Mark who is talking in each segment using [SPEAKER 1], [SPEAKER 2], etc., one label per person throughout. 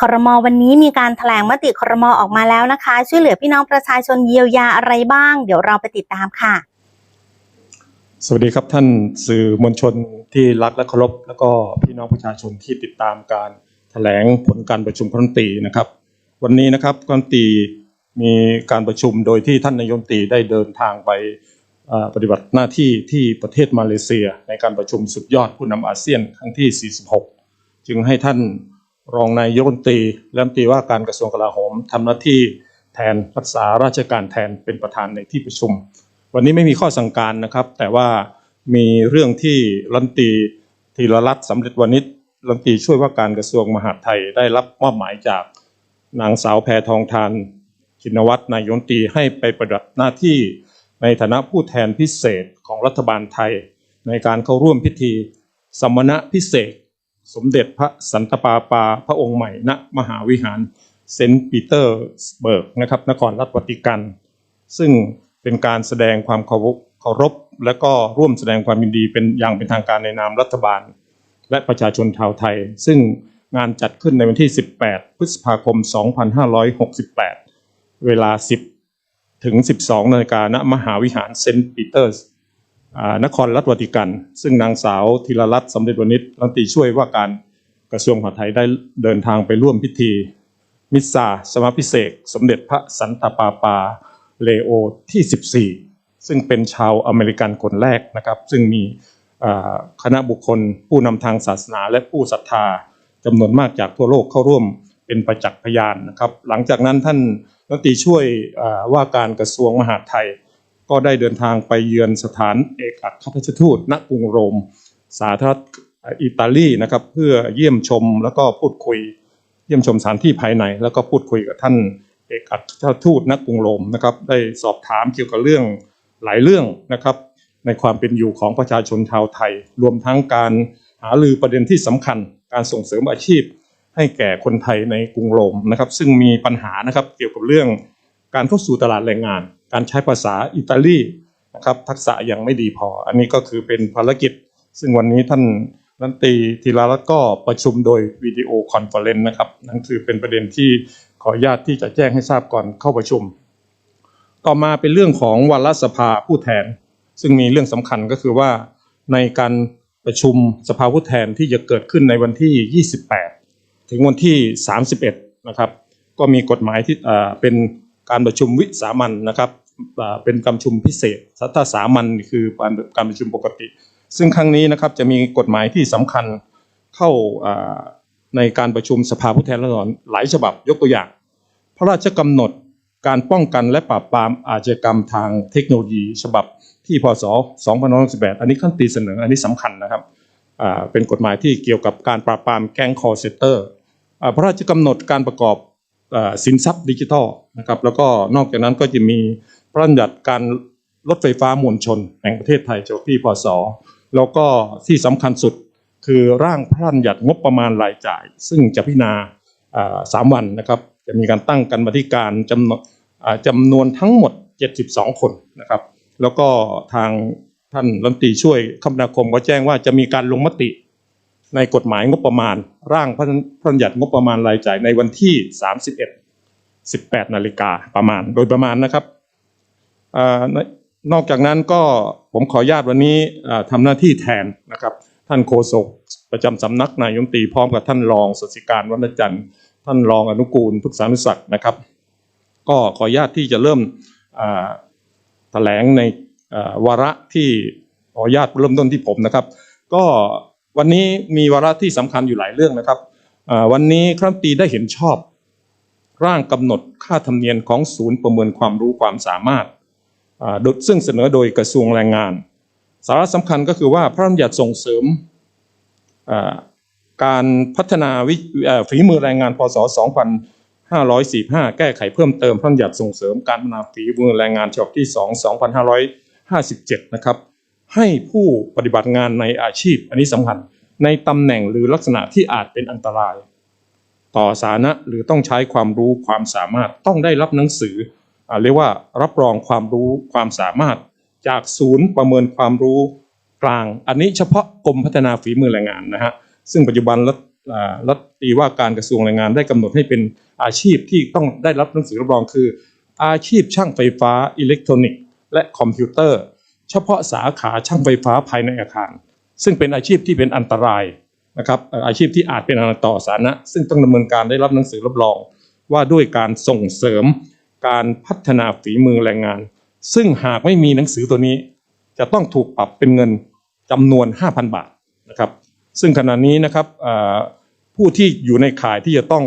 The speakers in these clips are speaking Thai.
[SPEAKER 1] ครมวันนี้มีการแถลงมติครมออกมาแล้วนะคะ ช่วยเหลือพี่น้องประชาชนเยียวยาอะไรบ้าง เดี๋ยวเราไปติดตามค่ะ
[SPEAKER 2] สวัสดีครับท่านสื่อมวลชนที่รักและเคารพแล้วก็พี่น้องประชาชนที่ติดตามการแถลงผลการประชุมคณะรัฐมนตรีนะครับ วันนี้นะครับคณะรัฐมนตรีมีการประชุมโดยที่ท่านนายมตรีได้เดินทางไปปฏิบัติหน้าที่ที่ประเทศมาเลเซีย ในการประชุมสุดยอดผู้นำอาเซียนครั้งที่ 46 จึงให้ท่าน รองนายกรัฐมนตรีและรัฐมนตรีว่าการกระทรวงกลาโหมทำหน้าที่แทนรักษาราชการแทนเป็นประธานในที่ประชุม วันนี้ไม่มีข้อสั่งการนะครับ แต่ว่ามีเรื่องที่รัฐมนตรีธีรรัตน์สำเร็จวณิชรัฐมนตรีช่วยว่าการกระทรวงมหาดไทยได้รับมอบหมายจากนางสาวแพทองทานชินวัตรนายกรัฐมนตรีให้ไปปฏิบัติหน้าที่ในฐานะผู้แทนพิเศษของรัฐบาลไทย ในการเข้าร่วมพิธีสมณะพิเศษ สมเด็จพระสันตะปาปาพระองค์ใหม่ณมหาวิหารเซนต์ปีเตอร์สเบิร์กนะครับนครรัฐวติกัน ซึ่งเป็นการแสดงความเคารพเคารพและก็ร่วมแสดงความยินดีเป็นอย่างเป็นทางการในนามรัฐบาล และประชาชนชาวไทย ซึ่งงานจัดขึ้นในวันที่ 18 พฤษภาคม 2568 เวลา 10 ถึง 12 นาฬิกาณมหาวิหารเซนต์ปีเตอร์ นครรัฐวติกัน ซึ่งนางสาวธีรรัตน์สำเร็จวณิชรัฐตีช่วยว่าการกระทรวงมหาดไทยได้เดินทางไปร่วมพิธี มิสซาสมาพิเศษ สมเด็จพระสันตะปาปาเลโอที่ 14 ซึ่งเป็นชาวอเมริกันคนแรกนะครับ ซึ่งมีคณะบุคคลผู้นำทางศาสนาและผู้ศรัทธาจำนวนมากจากทั่วโลกเข้าร่วมเป็นประจักษ์พยานนะครับ หลังจากนั้นท่านรัฐตีช่วยว่าการกระทรวงมหาดไทย ก็ได้เดินทางไปเยือนสถานเอกอัครราชทูตณกรุงโรม สาธารณรัฐอิตาลีนะครับ เพื่อเยี่ยมชมแล้วก็พูดคุย เยี่ยมชมสถานที่ภายใน แล้วก็พูดคุยกับท่านเอกอัครราชทูตณกรุงโรมนะครับ ได้สอบถามเกี่ยวกับเรื่องหลายเรื่องนะครับ ในความเป็นอยู่ของประชาชนชาวไทย รวมทั้งการหาลือประเด็นที่สำคัญ การส่งเสริมอาชีพ ให้แก่คนไทยในกรุงโรมนะครับ ซึ่งมีปัญหานะครับเกี่ยวกับเรื่องการเข้าสู่ตลาดแรงงาน การใช้ภาษาอิตาลีนะครับทักษะยังไม่ดีพอ อันนี้ก็คือเป็นภารกิจ ซึ่งวันนี้ท่านรัฐนตรีธีรรัตน์ก็ประชุมโดยวิดีโอคอนเฟอเรนซ์นะครับนั่นคือเป็นประเด็นที่ขออนุญาตที่จะแจ้งให้ทราบก่อนเข้าประชุม ต่อมาเป็นเรื่องของวาระสภาผู้แทน ซึ่งมีเรื่องสำคัญก็คือว่าในการประชุมสภาผู้แทนที่จะเกิดขึ้นในวันที่ 28 ถึงวันที่ 31 นะครับ ก็มีกฎหมายที่เป็นการประชุมวิสามันนะครับ เป็นการประชุมพิเศษถ้าสามัญคือการประชุมปกติ ซึ่งครั้งนี้นะครับจะมีกฎหมายที่สำคัญเข้าในการประชุมสภาผู้แทนราษฎรหลายฉบับยกตัวอย่าง พระราชกำหนดการป้องกันและปราบปรามอาชญากรรมทางเทคโนโลยีฉบับที่พศ2568อันนี้ขั้นตีเสนออันนี้สำคัญนะครับเป็นกฎหมายที่เกี่ยวกับการปราบปรามแก๊งคอร์เซเตอร์พระราชกำหนดการประกอบอสินทรัพย์ดิจิทัลนะครับแล้วก็นอกจากนั้นก็จะมี พระราชบัญญัติการรถไฟฟ้ามวลชน แห่งประเทศไทยฉบับที่พศแล้วก็ที่สำคัญสุดคือร่างพระราชบัญญัติงบประมาณรายจ่าย ซึ่งจะพิจารณาสามวันนะครับ จะมีการตั้งกันมาธิการจำนวนจำนวนทั้งหมด 72 คนนะครับ แล้วก็ทางท่านรัฐมนตรีช่วยคมนาคมก็แจ้งว่าจะมีการลงมติในกฎหมายงบประมาณ ร่างพระพระบัญญัติงบประมาณรายจ่ายในวันที่ 31 18 นาฬิกาประมาณโดยประมาณนะครับ นอกจากนั้นก็ผมขออนุญาตวันนี้ทำหน้าที่แทนนะครับ ท่านโฆษกประจำสำนักนายมตรีพร้อมกับท่านรองสศิการวรรณจันทร์ท่านรองอนุกูลพฤกษานุศักดิ์นะครับ ก็ขออนุญาตที่จะเริ่มแถลงในวาระที่ขออนุญาตเริ่มต้นที่ผมนะครับ ก็วันนี้มีวาระที่สำคัญอยู่หลายเรื่องนะครับวันนี้คณะรัฐมนตรีได้เห็นชอบ ร่างกำหนดค่าธรรมเนียมของศูนย์ประเมินความรู้ความสามารถ ซึ่งเสนอโดยกระทรวงแรงงาน สาระสำคัญก็คือว่าพระราชบัญญัติส่งเสริมการพัฒนาฝีมือแรงงานพศ 2545 แก้ไขเพิ่มเติมพระราชบัญญัติส่งเสริมการพัฒนาฝีมือแรงงานฉบับที่ 2 2557 นะครับ ให้ผู้ปฏิบัติงานในอาชีพ อันนี้สำคัญในตำแหน่งหรือลักษณะที่อาจเป็นอันตราย ต่อสาธารณะหรือต้องใช้ความรู้ความสามารถต้องได้รับหนังสือ เรียกว่ารับรองความรู้ความสามารถจากศูนย์ประเมินความรู้กลาง อันนี้เฉพาะกรมพัฒนาฝีมือแรงงานนะฮะซึ่งปัจจุบันรัฐรัฐตีว่าการกระทรวงแรงงานได้กำหนดให้เป็นอาชีพที่ต้องได้รับหนังสือรับรองคือ อาชีพช่างไฟฟ้าอิเล็กทรอนิกส์และคอมพิวเตอร์ เฉพาะสาขาช่างไฟฟ้าภายในอาคาร ซึ่งเป็นอาชีพที่เป็นอันตรายนะครับอาชีพที่อาจเป็นอันตรายต่อสาธารณะซึ่งต้องดำเนินการได้รับหนังสือรับรอง ว่าด้วยการส่งเสริม การพัฒนาฝีมือแรงงาน ซึ่งหากไม่มีหนังสือตัวนี้ จะต้องถูกปรับเป็นเงินจำนวน 5,000 บาทนะครับ ซึ่งขณะนี้นะครับผู้ที่อยู่ในข่ายที่จะต้อง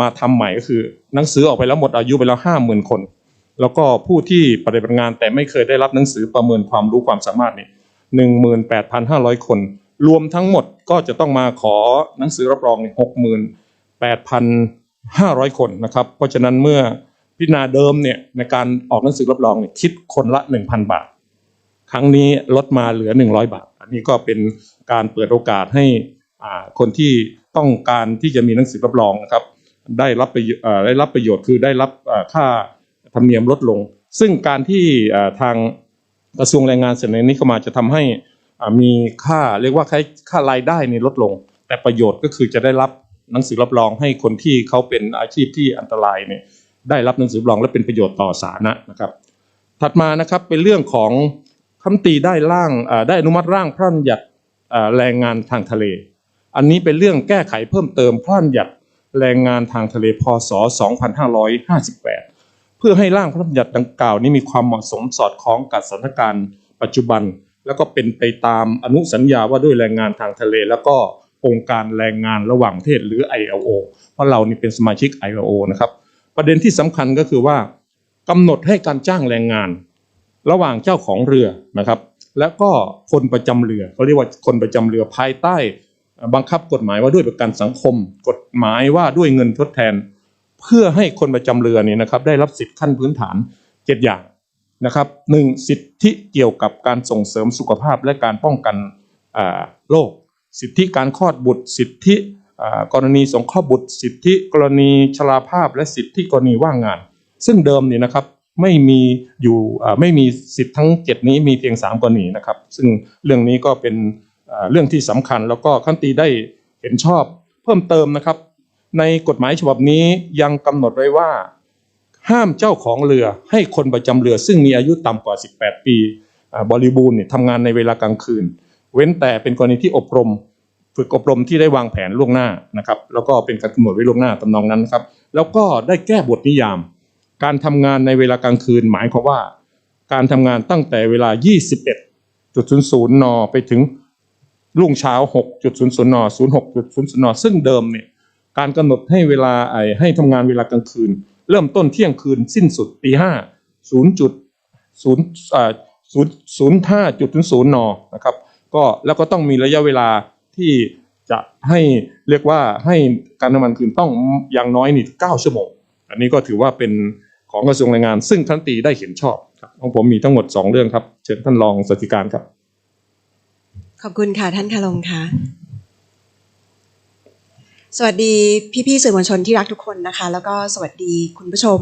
[SPEAKER 2] มาทำใหม่ก็คือ หนังสือออกไปแล้วหมดอายุไปแล้ว 50,000 คน แล้วก็ผู้ที่ปฏิบัติงานแต่ไม่เคยได้รับหนังสือประเมินความรู้ความสามารถนี่หนึ่งหมื่นแปดพันห้าร้อยคน รวมทั้งหมดก็จะต้องมาขอหนังสือรับรองหกหมื่นแปดพันห้าร้อยคนนะครับ เพราะฉะนั้นเมื่อ พิจารณาเดิมเนี่ยในการออกหนังสือรับรองเนี่ยคิดคนละหนึ่งพันบาท ครั้งนี้ลดมาเหลือ 100 บาท อันนี้ก็เป็นการเปิดโอกาสให้คนที่ต้องการที่จะมีหนังสือรับรองนะครับได้รับประโยชน์เอ่อได้รับประโยชน์คือได้รับค่าธรรมเนียมลดลง ซึ่งการที่ทางกระทรวงแรงงานเสนอนี้เข้ามาจะทำให้มีค่าเรียกว่าค่าค่ารายได้นี่ลดลง แต่ประโยชน์ก็คือจะได้รับหนังสือรับรองให้คนที่เขาเป็นอาชีพที่อันตรายเนี่ย ได้รับหนังสือรับรองและเป็นประโยชน์ต่อสาธารณะนะครับ ถัดมานะครับเป็นเรื่องของคำตีได้ร่างได้อนุมัติร่างพระราชบัญญัติแรงงานทางทะเล อันนี้เป็นเรื่องแก้ไขเพิ่มเติมพระราชบัญญัติแรงงานทางทะเลพศ 2558 เพื่อให้ร่างพระราชบัญญัติดังกล่าวนี้มีความเหมาะสมสอดคล้องกับสถานการณ์ปัจจุบัน แล้วก็เป็นไปตามอนุสัญญาว่าด้วยแรงงานทางทะเล แล้วก็องค์การแรงงานระหว่างประเทศหรือ ILO เพราะเรานี่เป็นสมาชิก ILO นะครับ ประเด็นที่สำคัญก็คือว่ากำหนดให้การจ้างแรงงาน ระหว่างเจ้าของเรือนะครับ แล้วก็คนประจำเรือเขาเรียกว่าคนประจำเรือภายใต้ บังคับกฎหมายว่าด้วยประกันสังคม กฎหมายว่าด้วยเงินทดแทน เพื่อให้คนประจำเรือเนี่ยนะครับ ได้รับสิทธิขั้นพื้นฐานเจ็ดอย่างนะครับหนึ่งสิทธิเกี่ยวกับการส่งเสริมสุขภาพและการป้องกันโรคสิทธิการคลอดบุตรสิทธิ กรณีสงเคราะห์บุตรสิทธิกรณีชราภาพและสิทธิกรณีว่างงาน ซึ่งเดิมเนี่ยนะครับไม่มีอยู่ไม่มีสิทธิ์ทั้ง 7 นี้มีเพียง 3 กรณีนะครับ ซึ่งเรื่องนี้ก็เป็นเรื่องที่สำคัญแล้วก็ขั้นตีได้เห็นชอบเพิ่มเติมนะครับ ในกฎหมายฉบับนี้ยังกำหนดไว้ว่า ห้ามเจ้าของเรือให้คนประจำเรือ ซึ่งมีอายุต่ำกว่า 18 ปีบริบูรณ์เนี่ยทำงานในเวลากลางคืน เว้นแต่เป็นกรณีที่อบรม ฝึกอบรมที่ได้วางแผนล่วงหน้านะครับ แล้วก็เป็นการกำหนดไว้ล่วงหน้าตำนองนั้นนครับ แล้วก็ได้แก้บทนิยาม การทำงานในเวลากลางคืนหมายความว่า การทำงานตั้งแต่เวลา 21.00 น ไปถึงรุ่งเช้า 6.00 น 06.00 น ซึ่งเดิมเนี่ยการกำหนดให้เวลาไอ้ให้ทำงานเวลากลางคืน เริ่มต้นเที่ยงคืนสิ้นสุดตีห้าศูนย์จุดศูนย์อ่าศูนย์ศูนย์ห้าจุดศูนย์ศูนย์นนะครับก็แล้วก็ต้องมีระยะเวลา ที่จะให้เรียกว่าให้การทำงานคืนต้องอย่างน้อยนี่เก้าชั่วโมง อันนี้ก็ถือว่าเป็นของกระทรวงแรงงาน ซึ่งท่านตีได้เห็นชอบครับของผมมีทั้งหมดสองเรื่องครับ เชิญท่านรองสติการครับ
[SPEAKER 3] ขอบคุณค่ะท่านคาลงค่ะ สวัสดีพี่ๆสื่อมวลชนที่รักทุกคนนะคะ แล้วก็สวัสดีคุณผู้ชม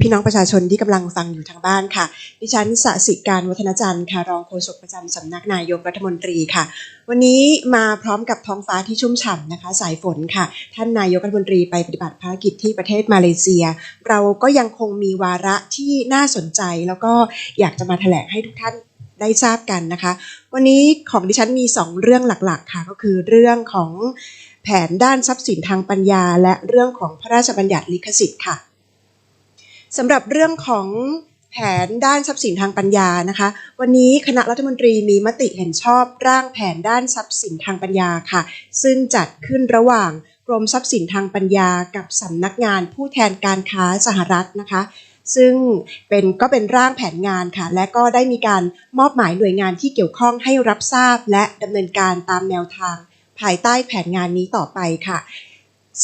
[SPEAKER 3] พี่น้องประชาชนที่กำลังฟังอยู่ทางบ้านค่ะ ดิฉันสสิการวัฒนจันทร์ค่ะ รองโฆษกประจำสำนักนายกรัฐมนตรีค่ะ วันนี้มาพร้อมกับท้องฟ้าที่ชุ่มฉ่ำนะคะ สายฝนค่ะ ท่านนายกรัฐมนตรีไปปฏิบัติภารกิจที่ประเทศมาเลเซีย เราก็ยังคงมีวาระที่น่าสนใจ แล้วก็อยากจะมาแถลงให้ทุกท่านได้ทราบกันนะคะ วันนี้ของดิฉันมี 2 เรื่องหลักๆ ค่ะ ก็คือเรื่องของแผนด้านทรัพย์สินทางปัญญา และเรื่องของพระราชบัญญัติลิขสิทธิ์ค่ะ สำหรับเรื่องของแผนด้านทรัพย์สินทางปัญญานะคะ วันนี้คณะรัฐมนตรีมีมติเห็นชอบร่างแผนด้านทรัพย์สินทางปัญญาค่ะ ซึ่งจัดขึ้นระหว่างกรมทรัพย์สินทางปัญญากับสำนักงานผู้แทนการค้าสหรัฐนะคะ ซึ่งเป็นก็เป็นร่างแผนงานค่ะ และก็ได้มีการมอบหมายหน่วยงานที่เกี่ยวข้องให้รับทราบ และดำเนินการตามแนวทาง ภายใต้แผนงานนี้ต่อไปค่ะ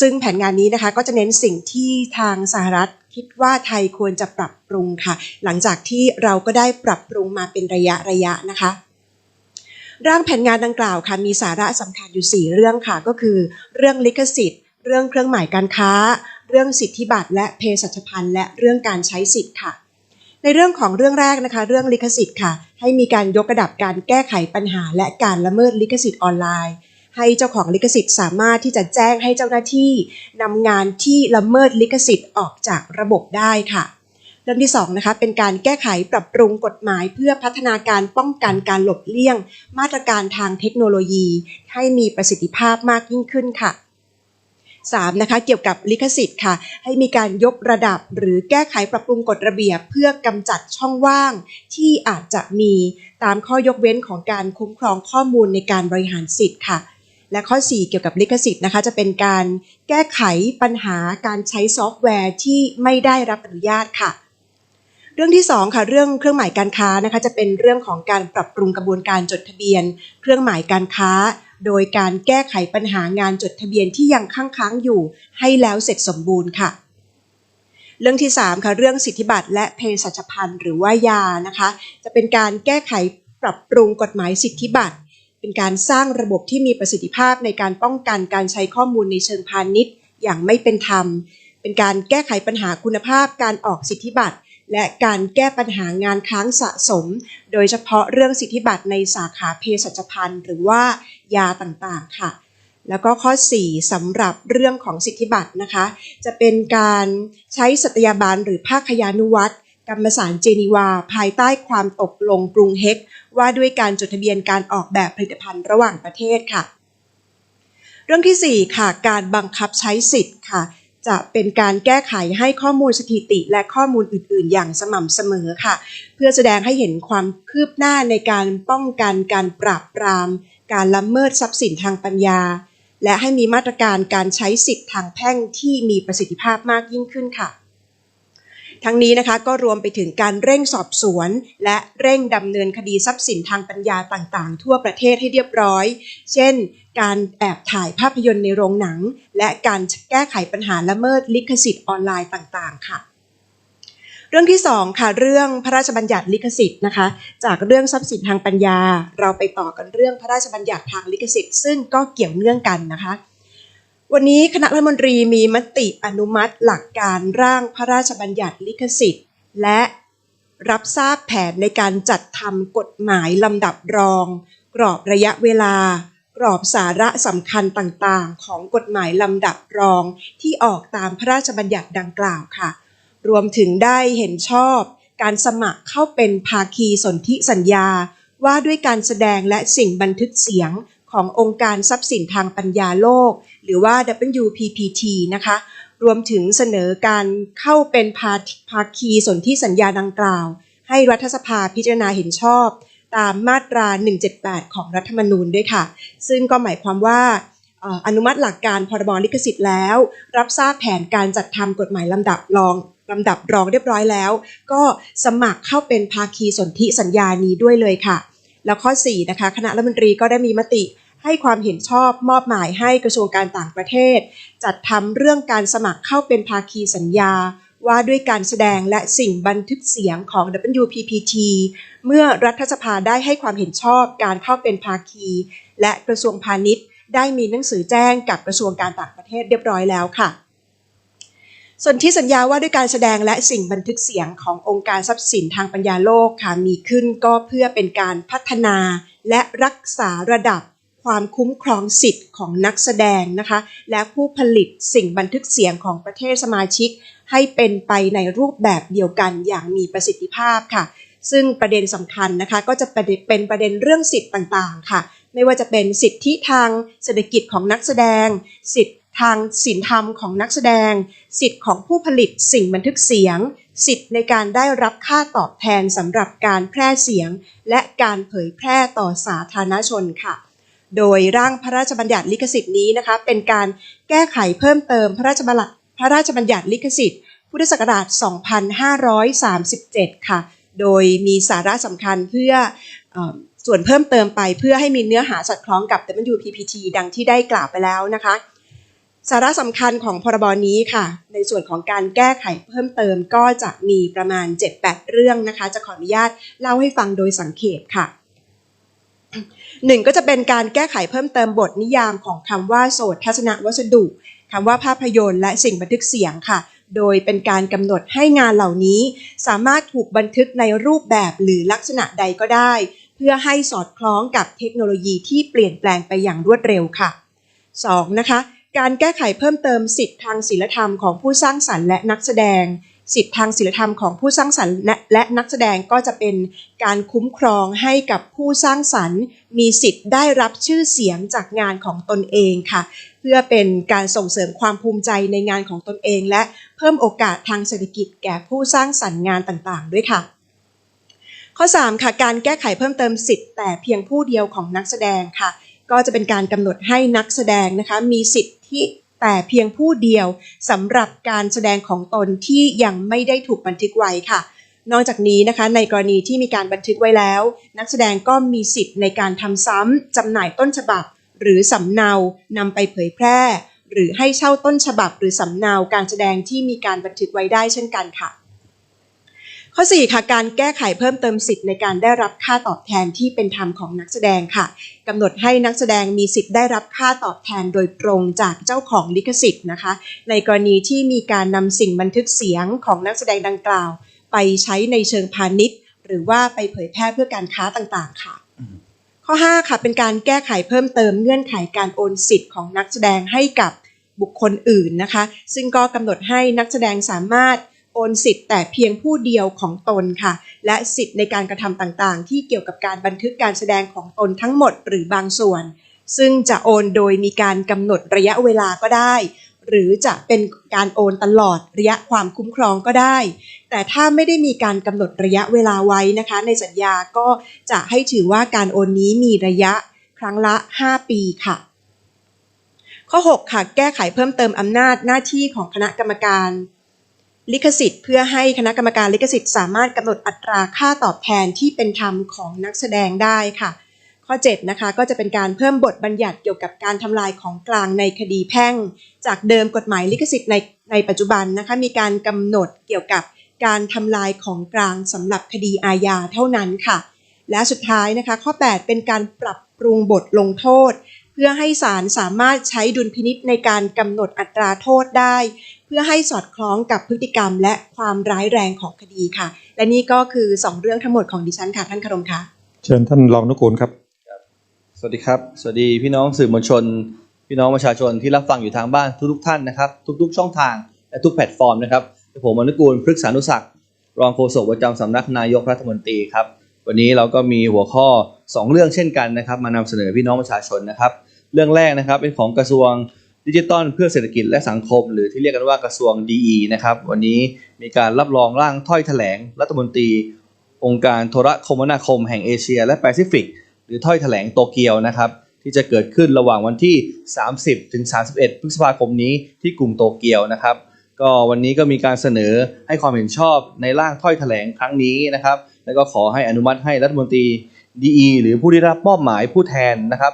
[SPEAKER 3] ซึ่งแผนงานนี้นะคะก็จะเน้นสิ่งที่ทางสหรัฐคิดว่าไทยควรจะปรับปรุงค่ะ หลังจากที่เราก็ได้ปรับปรุงมาเป็นระยะระยะนะคะ ร่างแผนงานดังกล่าวค่ะมีสาระสำคัญอยู่ 4 เรื่องค่ะ ก็คือ เรื่องลิขสิทธิ์ เรื่องเครื่องหมายการค้า เรื่องสิทธิบัตรและเภสัชพันธ์และเรื่องการใช้สิทธิ์ค่ะในเรื่องของเรื่องแรกนะคะ เรื่องลิขสิทธิ์ค่ะ ให้มีการยกระดับการแก้ไขปัญหาและการละเมิดลิขสิทธิ์ออนไลน์ ให้เจ้าของลิขสิทธิ์สามารถที่จะแจ้งให้เจ้าหน้าที่นำงานที่ละเมิดลิขสิทธิ์ออกจากระบบได้ค่ะเรื่องที่สองนะคะเป็นการแก้ไขปรับปรุงกฎหมายเพื่อพัฒนาการป้องกันการหลบเลี่ยง มาตรการทางเทคโนโลยี ให้มีประสิทธิภาพมากยิ่งขึ้นค่ะ 3. นะคะเกี่ยวกับลิขสิทธิ์ค่ะ ให้มีการยกระดับหรือแก้ไขปรับปรุงกฎระเบียบ เพื่อกำจัดช่องว่าง ที่อาจจะมีตามข้อยกเว้นของการคุ้มครองข้อมูลในการบริหารสิทธิ์ค่ะ และข้อ 4 เกี่ยวกับลิขสิทธิ์นะคะ จะเป็นการแก้ไขปัญหาการใช้ซอฟต์แวร์ที่ไม่ได้รับอนุญาตค่ะ เรื่องที่ 2 ค่ะเรื่องเครื่องหมายการค้านะคะ จะเป็นเรื่องของการปรับปรุงกระบวนการจดทะเบียน เครื่องหมายการค้า โดยการแก้ไขปัญหางานจดทะเบียนที่ยังค้างค้างอยู่ ให้แล้วเสร็จสมบูรณ์ค่ะเรื่องที่ 3 ค่ะเรื่องสิทธิบัตรและเภสัชพันธ์หรือว่ายานะคะ จะเป็นการแก้ไขปรับปรุงกฎหมายสิทธิบัตร เป็นการสร้างระบบที่มีประสิทธิภาพในการป้องกันการใช้ข้อมูลในเชิงพาณิชย์ อย่างไม่เป็นธรรม เป็นการแก้ไขปัญหาคุณภาพการออกสิทธิบัตร และการแก้ปัญหางานค้างสะสม โดยเฉพาะเรื่องสิทธิบัตรในสาขาเภสัชพันธ์หรือว่ายาต่างๆ ค่ะ แล้วก็ข้อ 4สำหรับเรื่องของสิทธิบัตรนะคะ จะเป็นการใช้สัตยาบันหรือภาคยานุวัตร รรมสารเจนีวา ภายใต้ความตกลงกรุงเฮกว่าด้วยการจดทะเบียนการออกแบบผลิตภัณฑ์ระหว่างประเทศค่ะ เรื่องที่ 4 ค่ะ การบังคับใช้สิทธิ์ค่ะ จะเป็นการแก้ไขให้ข้อมูลสถิติและข้อมูลอื่น ๆ อย่างสม่ำเสมอค่ะ เพื่อแสดงให้เห็นความคืบหน้าในการป้องกันการปราบปราม การละเมิดทรัพย์สินทางปัญญา และให้มีมาตรการการใช้สิทธิ์ทางแพ่งที่มีประสิทธิภาพมากยิ่งขึ้นค่ะ ทั้งนี้นะคะก็รวมไปถึงการเร่งสอบสวน และเร่งดำเนินคดีทรัพย์สินทางปัญญาต่างๆ ทั่วประเทศให้เรียบร้อย เช่น การแอบถ่ายภาพยนตร์ในโรงหนัง และการแก้ไขปัญหาละเมิดลิขสิทธิ์ออนไลน์ต่างๆ ค่ะเรื่องที่2ค่ะเรื่องพระราชบัญญัติลิขสิทธิ์นะคะ จากเรื่องทรัพย์สินทางปัญญา เราไปต่อกันเรื่องพระราชบัญญัติทางลิขสิทธิ์ ซึ่งก็เกี่ยวเนื่องกันนะคะ วันนี้คณะรัฐมนตรีมีมติอนุมัติหลักการร่างพระราชบัญญัติลิขสิทธิ์ และรับทราบแผนในการจัดทำกฎหมายลำดับรอง กรอบระยะเวลา กรอบสาระสำคัญต่างๆ ของกฎหมายลำดับรองที่ออกตามพระราชบัญญัติดังกล่าวค่ะ รวมถึงได้เห็นชอบการสมัครเข้าเป็นภาคีสนธิสัญญาว่าด้วยการแสดงและสิ่งบันทึกเสียง ขององค์การทรัพย์สินทางปัญญาโลก หรือว่า WPPT นะคะ รวมถึงเสนอการเข้าเป็นภาาคีสนธิสัญญาดังกล่าว ให้รัฐสภาพิจารณาเห็นชอบ ตามมาตรา 178 ของรัฐธรรมนูญด้วยค่ะ ซึ่งก็หมายความว่าอนุมัติหลักการพรบลิขสิทธิ์แล้ว รับทราบแผนการจัดทำกฎหมายลำดับรองลำดับรองเรียบร้อยแล้ว ก็สมัครเข้าเป็นภาคีสนธิสัญญานี้ด้วยเลยค่ะ แล้วข้อ4นะคะคณะรัฐมนตรีก็ได้มีมติให้ความเห็นชอบมอบหมายให้กระทรวงการต่างประเทศ จัดทำเรื่องการสมัครเข้าเป็นภาคีสัญญา ว่าด้วยการแสดงและสิ่งบันทึกเสียงของ WPPT เมื่อรัฐสภาได้ให้ความเห็นชอบการเข้าเป็นภาคี และกระทรวงพาณิชย์ ได้มีหนังสือแจ้งกับกระทรวงการต่างประเทศเรียบร้อยแล้วค่ะ ส่วนที่สัญญาว่าด้วยการแสดงและสิ่งบันทึกเสียงขององค์การทรัพย์สินทางปัญญาโลกค่ะมีขึ้นก็เพื่อเป็นการพัฒนาและรักษาระดับความคุ้มครองสิทธิ์ของนักแสดงนะคะ และผู้ผลิตสิ่งบันทึกเสียงของประเทศสมาชิก ให้เป็นไปในรูปแบบเดียวกันอย่างมีประสิทธิภาพค่ะ ซึ่งประเด็นสำคัญนะคะก็จะเป็นประเด็นเรื่องสิทธิ์ต่างๆค่ะ ไม่ว่าจะเป็นสิทธิทางเศรษฐกิจของนักแสดง สิทธิ ทางศีลธรรมของนักแสดง สิทธิ์ของผู้ผลิตสิ่งบันทึกเสียง สิทธิ์ในการได้รับค่าตอบแทนสำหรับการแพร่เสียง และการเผยแพร่ต่อสาธารณชนค่ะ โดยร่างพระราชบัญญัติลิขสิทธิ์นี้นะคะ เป็นการแก้ไขเพิ่มเติมพระราชบัญญัติพระราชบัญญัติลิขสิทธิ์ พุทธศักราช 2537 ค่ะ โดยมีสาระสำคัญเพื่ออส่วนเพิ่มเติมไปเพื่อให้มีเนื้อหาสอดคล้องกับ WPPT ดังที่ได้กล่าวไปแล้วนะคะ สาระสำคัญของพรบนี้ค่ะ ในส่วนของการแก้ไขเพิ่มเติมก็จะมีประมาณ 7-8 เรื่องนะคะ จะขออนุญาตเล่าให้ฟังโดยสังเขปค่ะหนึ่งก็จะเป็นการแก้ไขเพิ่มเติมบทนิยามของคำว่าโสตทัศนวัสดุคำว่าภาพยนตร์และสิ่งบันทึกเสียงค่ะ โดยเป็นการกำหนดให้งานเหล่านี้ สามารถถูกบันทึกในรูปแบบหรือลักษณะใดก็ได้ เพื่อให้สอดคล้องกับเทคโนโลยีที่เปลี่ยนแปลงไปอย่างรวดเร็วค่ะ 2. นะคะ การแก้ไขเพิ่มเติมสิทธิทางศิลธรรมของผู้สร้างสรรค์และนักแสดง สิทธิทางศิลธรรมของผู้สร้างสรรค์และนักแสดงก็จะเป็นการคุ้มครองให้กับผู้สร้างสรรค์ มีสิทธิ์ได้รับชื่อเสียงจากงานของตนเองค่ะ เพื่อเป็นการส่งเสริมความภูมิใจในงานของตนเอง และเพิ่มโอกาสทางเศรษฐกิจแก่ผู้สร้างสรรค์งานต่างๆ ด้วยค่ะข้อ 3 ค่ะ การแก้ไขเพิ่มเติมสิทธิ์แต่เพียงผู้เดียวของนักแสดงค่ะ ก็จะเป็นการกำหนดให้นักแสดงนะคะมีสิทธิที่แต่เพียงผู้เดียวสำหรับการแสดงของตนที่ยังไม่ได้ถูกบันทึกไว้ค่ะ นอกจากนี้นะคะในกรณีที่มีการบันทึกไว้แล้ว นักแสดงก็มีสิทธิ์ในการทำซ้ำจำหน่ายต้นฉบับ หรือสำเนานำไปเผยแพร่ หรือให้เช่าต้นฉบับหรือสำเนาการแสดงที่มีการบันทึกไว้ได้เช่นกันค่ะ ข้อ 4 ค่ะ การแก้ไขเพิ่มเติมสิทธิ์ในการได้รับค่าตอบแทนที่เป็นธรรมของนักแสดงค่ะกำหนดให้นักแสดงมีสิทธิ์ได้รับค่าตอบแทนโดยตรงจากเจ้าของลิขสิทธิ์นะคะ ในกรณีที่มีการนำสิ่งบันทึกเสียงของนักแสดงดังกล่าว ไปใช้ในเชิงพาณิชย์ หรือว่าไปเผยแพร่เพื่อการค้าต่างๆ ค่ะ ข้อ 5 ค่ะ เป็นการแก้ไขเพิ่มเติมเงื่อนไขการโอนสิทธิ์ของนักแสดงให้กับบุคคลอื่นนะคะ ซึ่งก็กำหนดให้นักแสดงสามารถ โอนสิทธิ์แต่เพียงผู้เดียวของตนค่ะ และสิทธิ์ในการกระทำต่างๆ ที่เกี่ยวกับการบันทึกการแสดงของตนทั้งหมดหรือบางส่วน ซึ่งจะโอนโดยมีการกำหนดระยะเวลาก็ได้ หรือจะเป็นการโอนตลอดระยะความคุ้มครองก็ได้ แต่ถ้าไม่ได้มีการกำหนดระยะเวลาไว้นะคะ ในสัญญาก็จะให้ถือว่าการโอนนี้มีระยะครั้งละ 5 ปีค่ะข้อ 6 ค่ะ แก้ไขเพิ่มเติมอำนาจหน้าที่ของคณะกรรมการ ลิขสิทธิ์เพื่อให้คณะกรรมการลิขสิทธิ์สามารถกำหนดอัตราค่าตอบแทนที่เป็นธรรมของนักแสดงได้ค่ะ ข้อ7นะคะก็จะเป็นการเพิ่มบทบัญญัติเกี่ยวกับการทำลายของกลางในคดีแพ่ง จากเดิมกฎหมายลิขสิทธิ์ในในปัจจุบันนะคะมีการกำหนดเกี่ยวกับการทำลายของกลางสำหรับคดีอาญาเท่านั้นค่ะ และสุดท้ายนะคะข้อ 8 เป็นการปรับปรุงบทลงโทษ เพื่อให้ศาลสามารถใช้ดุลพินิษในการกำหนดอัตราโทษได้ เพื่อให้สอดคล้องกับพฤติกรรมและความร้ายแรงของคดีค่ะ และนี่ก็คือ 2 เรื่องทั้งหมดของดิฉันค่ะท่านคารมค่ะ
[SPEAKER 2] เชิญท่านรองนุกูลครับ
[SPEAKER 4] สวัสดีครับ สวัสดีพี่น้องสื่อมวลชน พี่น้องประชาชนที่รับฟังอยู่ทางบ้านทุกๆท่านนะครับ ทุก ๆ ช่องทางและทุกแพลตฟอร์มนะครับผมอนุกูลพฤกษานุศักดิ์รองโฆษกประจำสำนักนายกรัฐมนตรีครับ วันนี้เราก็มีหัวข้อ 2 เรื่องเช่นกันนะครับ มานำเสนอพี่น้องประชาชนนะครับ เรื่องแรกนะครับเป็นของกระทรวงดิจิทัลเพื่อเศรษฐกิจและสังคม หรือที่เรียกกันว่ากระทรวง DE นะครับ วันนี้มีการรับรองร่างถ้อยแถลง รัฐมนตรี องค์การโทรคมนาคมแห่งเอเชีย และแปซิฟิก หรือถ้อยแถลงโตเกียวนะครับที่จะเกิดขึ้นระหว่างวันที่ 30 ถึง 31 พฤษภาคมนี้ที่กรุงโตเกียวนะครับ ก็วันนี้ก็มีการเสนอให้ความเห็นชอบในร่างถ้อยแถลงครั้งนี้นะครับ แล้วก็ขอให้อนุมัติให้รัฐมนตรี DE หรือผู้ได้รับมอบหมายผู้แทนนะครับ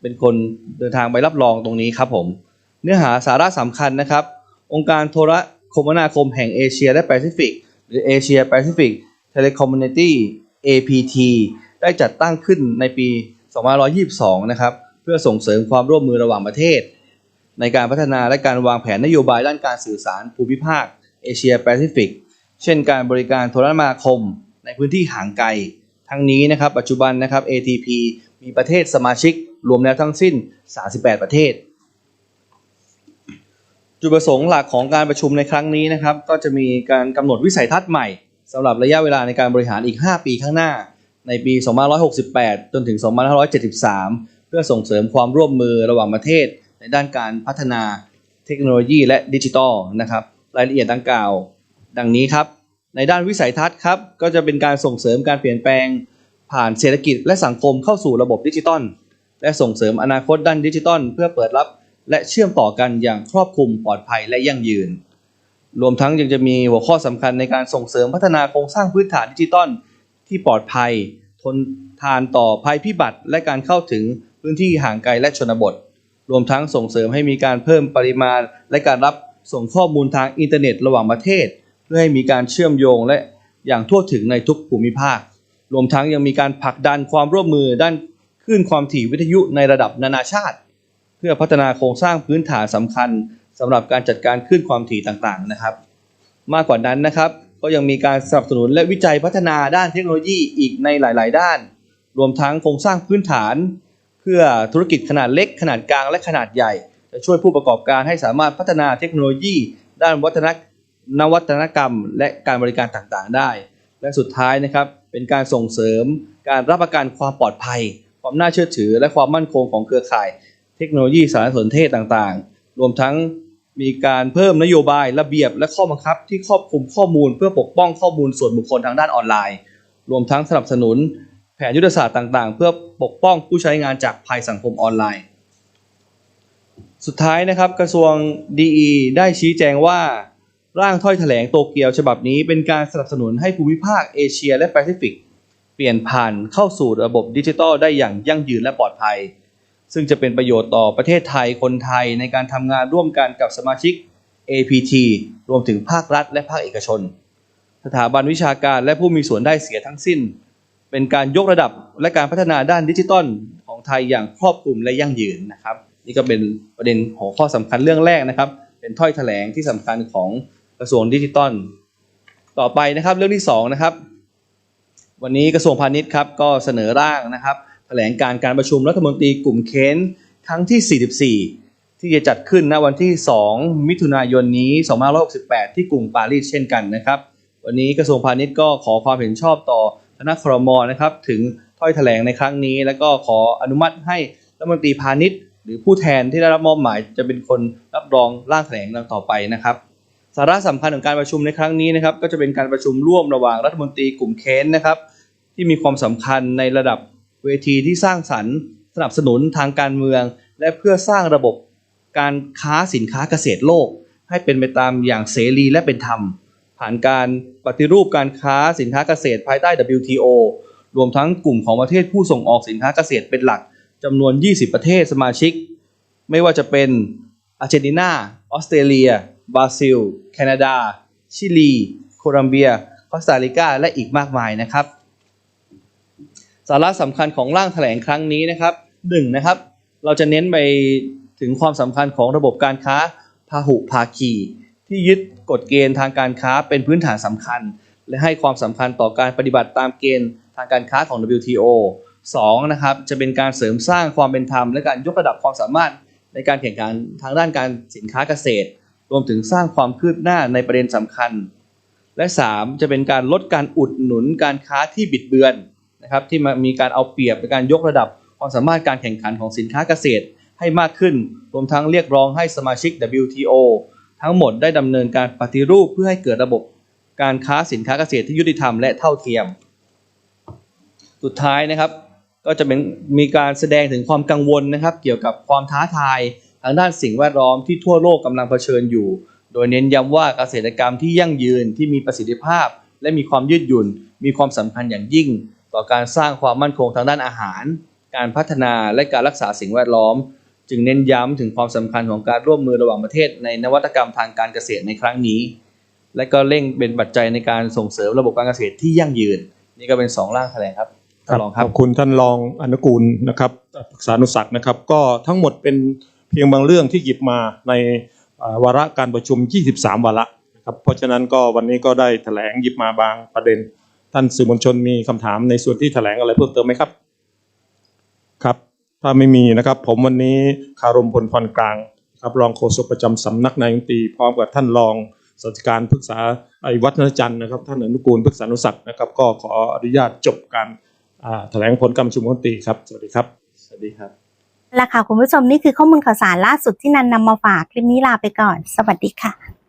[SPEAKER 4] เป็นคนเดินทางไปรับรองตรงนี้ครับผม เนื้อหาสาระสำคัญนะครับ องค์การโทรคมนาคมแห่งเอเชียและแปซิฟิกหรือ Asia Pacific Telecommunity APT ได้จัดตั้งขึ้นในปี 2522 นะครับ เพื่อส่งเสริมความร่วมมือระหว่างประเทศ ในการพัฒนาและการวางแผนนโยบายด้านการสื่อสารภูมิภาคเอเชียแปซิฟิก เช่นการบริการโทรคมนาคม ในพื้นที่ห่างไกล ทั้งนี้นะครับปัจจุบันนะครับ ATP มีประเทศสมาชิกรวมแล้วทั้งสิ้น 38 ประเทศ จุดประสงค์หลักของการประชุมในครั้งนี้นะครับ ก็จะมีการกำหนดวิสัยทัศน์ใหม่สำหรับระยะเวลาในการบริหารอีก 5 ปีข้างหน้า ในปี 2568 จนถึง 2573 เพื่อส่งเสริมความร่วมมือระหว่างประเทศ ในด้านการพัฒนาเทคโนโลยีและดิจิทัลนะครับ รายละเอียดดังกล่าว ดังนี้ครับ ในด้านวิสัยทัศน์ครับก็จะเป็นการส่งเสริมการเปลี่ยนแปลง ผ่านเศรษฐกิจและสังคมเข้าสู่ระบบดิจิตอลและส่งเสริมอนาคตด้านดิจิตอลเพื่อเปิดรับ และเชื่อมต่อกันอย่างครอบคลุมปลอดภัยและยั่งยืน รวมทั้งยังจะมีหัวข้อสำคัญในการส่งเสริมพัฒนาโครงสร้างพื้นฐานดิจิตอลที่ปลอดภัย ทนทานต่อภัยพิบัติ และการเข้าถึงพื้นที่ห่างไกลและชนบท รวมทั้งส่งเสริมให้มีการเพิ่มปริมาณ และการรับส่งข้อมูลทางอินเทอร์เน็ตระหว่างประเทศ พื่อให้มีการเชื่อมโยงและอย่างทั่วถึงในทุกภูมิภาค รวมทั้งยังมีการผลักดันความร่วมมือด้านคลื่นความถี่วิทยุในระดับนานาชาติ เพื่อพัฒนาโครงสร้างพื้นฐานสำคัญสำหรับการจัดการคลื่นความถี่ต่างๆนะครับ มากกว่านั้นนะครับก็ยังมีการสนับสนุนและวิจัยพัฒนาด้านเทคโนโลยีอีกในหลาย ๆ ด้าน รวมทั้งโครงสร้างพื้นฐาน เพื่อธุรกิจขนาดเล็ก ขนาดกลางและขนาดใหญ่ จะช่วยผู้ประกอบการให้สามารถพัฒนาเทคโนโลยี ด้านวัฒนธรรม นวัตกรรม และการบริการต่างๆได้ และสุดท้ายนะครับเป็นการส่งเสริมการรับประกันความปลอดภัย ความน่าเชื่อถือ และความมั่นคงของเครือข่าย เทคโนโลยีสารสนเทศต่างๆ รวมทั้งมีการเพิ่มนโยบายระเบียบและข้อบังคับที่ครอบคลุมข้อมูล เพื่อปกป้องข้อมูลส่วนบุคคลทางด้านออนไลน์ รวมทั้งสนับสนุนแผนยุทธศาสตร์ต่างๆ เพื่อปกป้องผู้ใช้งานจากภัยสังคมออนไลน์ สุดท้ายนะครับกระทรวงดีได้ชี้แจงว่า ร่างถ้อยแถลงโตเกียวฉบับนี้เป็นการสนับสนุนให้ภูมิภาคเอเชียและแปซิฟิก เปลี่ยนผ่านเข้าสู่ระบบดิจิทัลได้อย่างยั่งยืนและปลอดภัย ซึ่งจะเป็นประโยชน์ต่อประเทศไทยคนไทยในการทำงานร่วมกันกับสมาชิก APT รวมถึงภาครัฐและภาคเอกชน สถาบันวิชาการและผู้มีส่วนได้เสียทั้งสิ้น เป็นการยกระดับและการพัฒนาด้านดิจิทัลของไทยอย่างครอบคลุมและยั่งยืนนะครับ นี่ก็เป็นประเด็นหัวข้อสำคัญเรื่องแรกนะครับ เป็นถ้อยแถลงที่สำคัญของ กระทรวงดิจิทัลต่อไปนะครับเรื่องที่สองนะครับวันนี้กระทรวงพาณิชย์ครับก็เสนอร่างนะครับแถลงการการประชุมรัฐมนตรีกลุ่มเค้นครั้งที่ 44 ที่จะจัดขึ้นณวันที่ 2 มิถุนายนนี้2568 ที่กรุงปารีสเช่นกันนะครับ วันนี้กระทรวงพาณิชย์ก็ขอความเห็นชอบต่อคณะครมนะครับถึงถ้อยแถลงในครั้งนี้ แล้วก็ขออนุมัติให้รัฐมนตรีพาณิชย์ หรือผู้แทนที่ได้รับมอบหมายจะเป็นคนรับรองร่างแถลงดังต่อไปนะครับ สาระสำคัญของการประชุมในครั้งนี้นะครับก็จะเป็นการประชุมร่วมระหว่างรัฐมนตรีกลุ่มเค้นนะครับ ที่มีความสำคัญในระดับเวทีที่สร้างสรรค์ สนับสนุนทางการเมือง และเพื่อสร้างระบบการค้าสินค้าเกษตรโลก ให้เป็นไปตามอย่างเสรีและเป็นธรรม ผ่านการปฏิรูปการค้าสินค้าเกษตรภายใต้ WTO รวมทั้งกลุ่มของประเทศผู้ส่งออกสินค้าเกษตรเป็นหลักจำนวน 20 ประเทศสมาชิก ไม่ว่าจะเป็นอาร์เจนตินาออสเตรเลีย บราซิล แคนาดา ชิลี โคลัมเบีย คอสตาริกา และอีกมากมายนะครับ สาระสำคัญของร่างแถลงครั้งนี้นะครับหนึ่งนะครับ เราจะเน้นไปถึงความสำคัญของระบบการค้าพาหุภาคี ที่ยึดกฎเกณฑ์ทางการค้าเป็นพื้นฐานสำคัญ และให้ความสำคัญต่อการปฏิบัติตามเกณฑ์ทางการค้าของ WTO สองนะครับจะเป็นการเสริมสร้างความเป็นธรรมและการยกระดับความสามารถในการแข่งขันทางด้านการสินค้าเกษตร รวมถึงสร้างความคืบหน้าในประเด็นสำคัญ และ 3 จะเป็นการลดการอุดหนุนการค้าที่บิดเบือนนะครับที่มามีการเอาเปรียบในการยกระดับความสามารถการแข่งขันของสินค้าเกษตรให้มากขึ้น รวมทั้งเรียกร้องให้สมาชิก WTO ทั้งหมดได้ดำเนินการปฏิรูปเพื่อให้เกิดระบบการค้าสินค้าเกษตรที่ยุติธรรมและเท่าเทียม สุดท้ายนะครับก็จะเป็นมีการแสดงถึงความกังวลนะครับ เกี่ยวกับความท้าทาย ทางด้านสิ่งแวดล้อมที่ทั่วโลกกำลังเผชิญอยู่ โดยเน้นย้ำว่าเกษตรกรรมที่ยั่งยืนที่มีประสิทธิภาพ และมีความยืดหยุ่น มีความสำคัญอย่างยิ่ง ต่อการสร้างความมั่นคงทางด้านอาหาร การพัฒนาและการรักษาสิ่งแวดล้อม จึงเน้นย้ำถึงความสำคัญของการร่วมมือระหว่างประเทศในนวัตกรรมทางการเกษตรในครั้งนี้ และก็เร่งเป็นปัจจัยในการส่งเสริมระบบการเกษตรที่ยั่งยืน นี่ก็เป็นสองร่างแถลงครับท่านรองครับ
[SPEAKER 2] ขอบคุณท่านรองอนุกูลนะครับปรึกษานุศักดิ์นะครับ ก็ทั้งหมดเป็น เพียงบางเรื่องที่หยิบมาในวาระการประชุม 23 วาระนะครับเพราะฉะนั้นก็วันนี้ก็ได้แถลงหยิบมาบางประเด็น ท่านสื่อมวลชนมีคำถามในส่วนที่แถลงอะไรเพิ่มเติมไหมครับครับ ถ้าไม่มีนะครับ ผมวันนี้คารมพลพรกลางครับรองโฆษกประจำสำนักนายกรัฐมนตีพร้อมกับท่านรองสัจการปรึกษาไอ้วัฒนจันทร์นะครับ ท่านอนุกูลปรึกษานุศักนะครับ ก็ขออนุญาตจบการแถลงผลการประชุมรัฐมนตีครับ สวัสดีครับ
[SPEAKER 4] สวัสดีครับ
[SPEAKER 1] ละค่ะคุณผู้ชมนี่คือข้อมูลข่าวสารล่าสุดที่นันนำมาฝากคลิปนี้ลาไปก่อน สวัสดีค่ะ